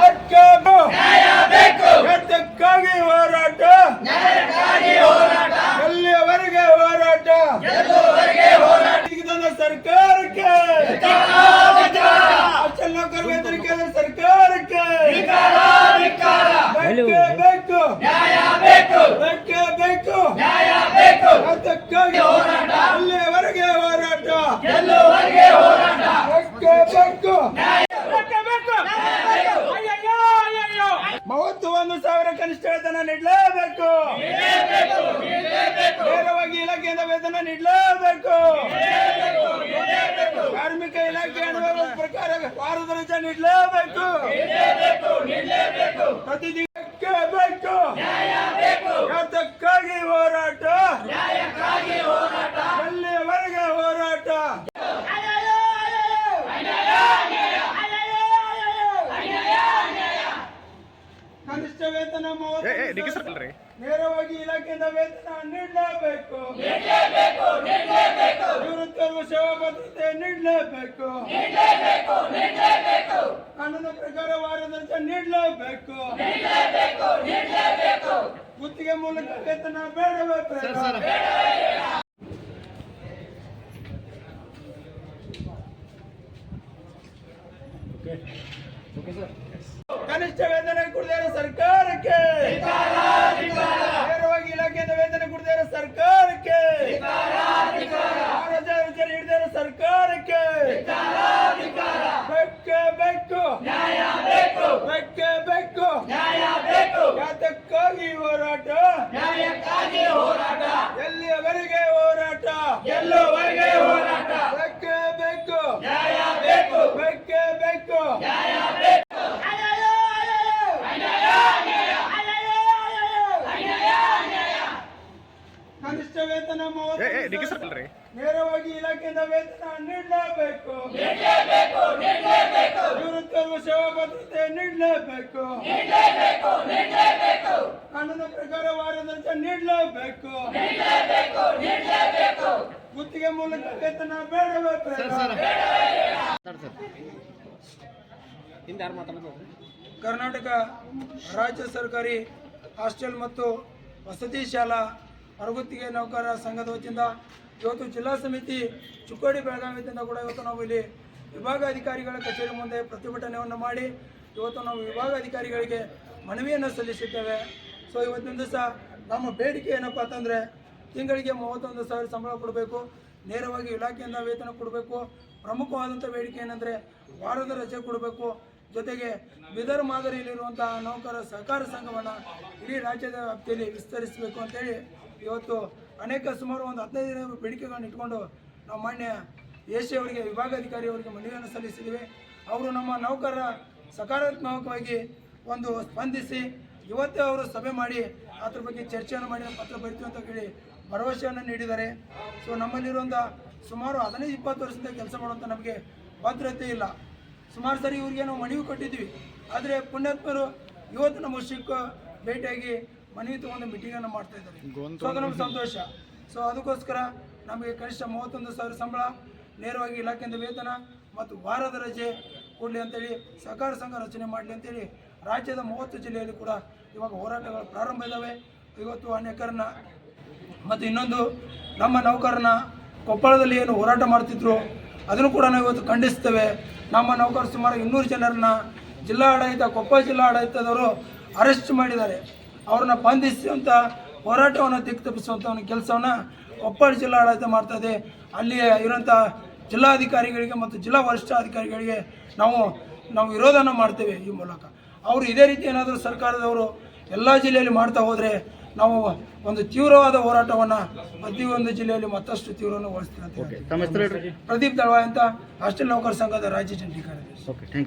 ಹಕ್ಕೆ ಎತ್ತಕ್ಕಾಗಿ ಹೋರಾಟ. ನ್ಯಾಯಕ್ಕಾಗಿ ಹೋರಾಟ. ಈಗ ತಂದ ಸರ್ಕಾರಕ್ಕೆ. ಅಚಲ್ ನೌಕರ ವೇತನ ಕೇಂದ್ರ ಸರ್ಕಾರಕ್ಕೆ ಬೇಕೇ. ಬೇಕು. ನ್ಯಾಯ ಬೇಕು. ಎತ್ತಕ್ಕಾಗಿ ಎಲ್ಲಿಯವರೆಗೆ ಹೋರಾಟ ಬೇಕೇ ಬೇಕು ಮೂವತ್ತು ಒಂದು ಸಾವಿರ ಕನಿಷ್ಠ ವೇತನ ನೀಡಲೇಬೇಕು ನೇರವಾಗಿ ಇಲಾಖೆಯಿಂದ ವೇತನ ನೀಡಲೇಬೇಕು. ಕಾರ್ಮಿಕ ಇಲಾಖೆ ಅನುಭವದ ಪ್ರಕಾರ ವಾರದ ರಜೆ ನೀಡಲೇಬೇಕು. ಪ್ರತಿದಿನಕ್ಕೆ ಬೇಕು ಯಾತಕ್ಕಾಗಿ ಹೋರಾಟ ಎಲ್ಲಿಯವರೆಗೆ ಹೋರಾಟ ಕನಿಷ್ಠ ವೇತನ ಮೂವತ್ತು ನೇರವಾಗಿ ಇಲಾಖೆಯಿಂದ ವೇತನ ನೀಡಲೇಬೇಕು. ನಿವೃತ್ತರು ಸೇವಾ ಭದ್ರತೆ ನೀಡಲೇಬೇಕು. ಕಾನೂನು ಪ್ರಕಾರ ವಾರದಂತೆ ನೀಡಲೇಬೇಕು. ಗುತ್ತಿಗೆ ಮೂಲಕ ವೇತನ ಬೇಡವೇ ಬೇಡ. ಕನಿಷ್ಠ ವೇತನ ಕೊಡದೇ ಇರೋ ಸರ್ಕಾರಕ್ಕೆ. ನೇರವಾಗಿ ಇಲಾಖೆಯಿಂದ ವೇತನ ಕೊಡದೇ ಇರೋ ಸರ್ಕಾರಕ್ಕೆ. ರಜೆ ಇರೋ ಸರ್ಕಾರಕ್ಕೆ. ಬೇಕೇ ಬೇಕು ಬೇಕೇ ಬೇಕು ಯಾತಕ್ಕಾಗಿ ಹೋರಾಟ. ಎಲ್ಲಿಯವರೆಗೆ ಹೋರಾಟ? ಎಲ್ಲವರೆಗೆ ಹೋರಾಟ ಬೇಕೇ ಬೇಕು ಬೇಕೇ ಬೇಕು ಕನಿಷ್ಠ ವೇತನ ನೇರವಾಗಿ ಇಲಾಖೆಯಿಂದ ವೇತನ ನೀಡಲೇಬೇಕು. ನಿವೃತ್ತರು ಸೇವಾ ಭದ್ರತೆ ನೀಡಲೇಬೇಕು. ಕಾನೂನು ಪ್ರಕಾರ ವಾರದಂತೆ ನೀಡಲೇಬೇಕು. ಗುತ್ತಿಗೆ ಮೂಲಕ ವೇತನ ಬೇಡವೇ ಬೇಡ. ಕರ್ನಾಟಕ ರಾಜ್ಯ ಸರ್ಕಾರಿ ಹಾಸ್ಟೆಲ್ ಮತ್ತು ವಸತಿ ಶಾಲಾ ಹೊರಗುತ್ತಿಗೆ ನೌಕರರ ಸಂಘದ ವತಿಯಿಂದ ಇವತ್ತು ಜಿಲ್ಲಾ ಸಮಿತಿ ಚುಕ್ಕೋಡಿ ಬೆಳಗಾವಿಯಿಂದ ಕೂಡ ಇವತ್ತು ನಾವು ಇಲ್ಲಿ ವಿಭಾಗ ಅಧಿಕಾರಿಗಳ ಕಚೇರಿ ಮುಂದೆ ಪ್ರತಿಭಟನೆಯನ್ನು ಮಾಡಿ ಇವತ್ತು ನಾವು ವಿಭಾಗ ಅಧಿಕಾರಿಗಳಿಗೆ ಮನವಿಯನ್ನು ಸಲ್ಲಿಸಿದ್ದೇವೆ. ಸೊ ಇವತ್ತಿನ ದಿವಸ ನಮ್ಮ ಬೇಡಿಕೆ ಏನಪ್ಪ ಅಂತಂದರೆ ತಿಂಗಳಿಗೆ ಮೂವತ್ತೊಂದು ಸಾವಿರ ಸಂಬಳ ಕೊಡಬೇಕು, ನೇರವಾಗಿ ಇಲಾಖೆಯಿಂದ ವೇತನ ಕೊಡಬೇಕು. ಪ್ರಮುಖವಾದಂಥ ಬೇಡಿಕೆ ಏನಂದರೆ ವಾರದ ರಜೆ ಕೊಡಬೇಕು. ಜೊತೆಗೆ ಬಿದರ್ ಮಾದರಿಯಲ್ಲಿರುವಂತಹ ನೌಕರ ಸಹಕಾರ ಸಂಘವನ್ನು ಇಡೀ ರಾಜ್ಯದ ವ್ಯಾಪ್ತಿಯಲ್ಲಿ ವಿಸ್ತರಿಸಬೇಕು ಅಂತೇಳಿ ಇವತ್ತು ಅನೇಕ ಸುಮಾರು ಒಂದು ಹದಿನೈದು ದಿನ ಬೇಡಿಕೆಗಳನ್ನು ಇಟ್ಕೊಂಡು ನಾವು ಮಾನ್ಯ ಎಸ್ ಅವರಿಗೆ, ವಿಭಾಗಾಧಿಕಾರಿ ಅವರಿಗೆ ಮನವಿಯನ್ನು ಸಲ್ಲಿಸಿದ್ದೀವಿ. ಅವರು ನಮ್ಮ ನೌಕರರ ಸಕಾರಾತ್ಮಕವಾಗಿ ಒಂದು ಸ್ಪಂದಿಸಿ ಇವತ್ತೇ ಅವರು ಸಭೆ ಮಾಡಿ ಅದ್ರ ಬಗ್ಗೆ ಚರ್ಚೆಯನ್ನು ಮಾಡಿ ಪತ್ರ ಬರಿತೀವಿ ಅಂತ ಹೇಳಿ ಭರವಸೆಯನ್ನು ನೀಡಿದ್ದಾರೆ. ಸೊ ನಮ್ಮಲ್ಲಿರುವಂಥ ಸುಮಾರು ಹದಿನೈದು, ಇಪ್ಪತ್ತು ವರ್ಷದಿಂದ ಕೆಲಸ ಮಾಡುವಂಥ ನಮಗೆ ಭದ್ರತೆ ಇಲ್ಲ. ಸುಮಾರು ಸರಿ ಇವರಿಗೆ ನಾವು ಮನವಿ ಕೊಟ್ಟಿದ್ವಿ ಆದರೆ ಪುಣ್ಯಾತ್ಮರು ಇವತ್ತು ನಮ್ಮ ಶಿಕ್ಕ ಭೇಟಿಯಾಗಿ ಮನವಿ ತಗೊಂಡು ಮೀಟಿಂಗನ್ನು ಮಾಡ್ತಾ ಇದ್ದಾರೆ. ಸೊ ಅದು ನಮ್ಗೆ ಸಂತೋಷ. ಸೊ ಅದಕ್ಕೋಸ್ಕರ ನಮಗೆ ಕನಿಷ್ಠ ಮೂವತ್ತೊಂದು ಸಾವಿರ ಸಂಬಳ ನೇರವಾಗಿ ಇಲಾಖೆಯಿಂದ ವೇತನ ಮತ್ತು ವಾರದ ರಜೆ ಕೊಡಲಿ ಅಂತೇಳಿ ಸಹಕಾರ ಸಂಘ ರಚನೆ ಮಾಡಲಿ ಅಂತೇಳಿ ರಾಜ್ಯದ ಮೂವತ್ತು ಜಿಲ್ಲೆಯಲ್ಲಿ ಕೂಡ ಇವಾಗ ಹೋರಾಟಗಳು ಪ್ರಾರಂಭ ಇದ್ದಾವೆ ಇವತ್ತು ಅನೇಕರನ್ನ ಮತ್ತು ಇನ್ನೊಂದು ನಮ್ಮ ನೌಕರನ ಕೊಪ್ಪಳದಲ್ಲಿ ಏನು ಹೋರಾಟ ಮಾಡ್ತಿದ್ರು ಅದನ್ನು ಕೂಡ ನಾವು ಇವತ್ತು ಖಂಡಿಸ್ತೇವೆ. ನಮ್ಮ ನೌಕರರು ಸುಮಾರು ಇನ್ನೂರು ಜನರನ್ನ ಜಿಲ್ಲಾ ಆಡಳಿತ ಕೊಪ್ಪಳ ಜಿಲ್ಲಾ ಆಡಳಿತದವರು ಅರೆಸ್ಟ್ ಮಾಡಿದ್ದಾರೆ. ಅವ್ರನ್ನ ಬಂಧಿಸುವಂಥ ಹೋರಾಟವನ್ನು ದಿಕ್ತಪ್ಪಿಸುವಂಥ ಒಂದು ಕೆಲಸವನ್ನು ಕೊಪ್ಪಳ ಜಿಲ್ಲಾ ಆಡಳಿತ ಮಾಡ್ತಾ ಇದೆ. ಅಲ್ಲಿ ಇರುವಂಥ ಜಿಲ್ಲಾಧಿಕಾರಿಗಳಿಗೆ ಮತ್ತು ಜಿಲ್ಲಾ ವರಿಷ್ಠಾಧಿಕಾರಿಗಳಿಗೆ ನಾವು ನಾವು ವಿರೋಧನ ಮಾಡ್ತೇವೆ ಈ ಮೂಲಕ. ಅವರು ಇದೇ ರೀತಿ ಏನಾದರೂ ಸರ್ಕಾರದವರು ಎಲ್ಲ ಜಿಲ್ಲೆಯಲ್ಲಿ ಮಾಡ್ತಾ ಹೋದರೆ ನಾವು ಒಂದು ತೀವ್ರವಾದ ಹೋರಾಟವನ್ನು ಪ್ರತಿಯೊಂದು ಜಿಲ್ಲೆಯಲ್ಲಿ ಮತ್ತಷ್ಟು ತೀವ್ರವನ್ನು ಓಡಿಸ್ತೀರ. ಪ್ರದೀಪ್ ದಳವಾಯ್ ಅಂತ ಹಾಸ್ಟೆಲ್ ನೌಕರ ಸಂಘದ ರಾಜ್ಯ ಜಂಟಿ ಕಾರ್ಯದರ್ಶಿ.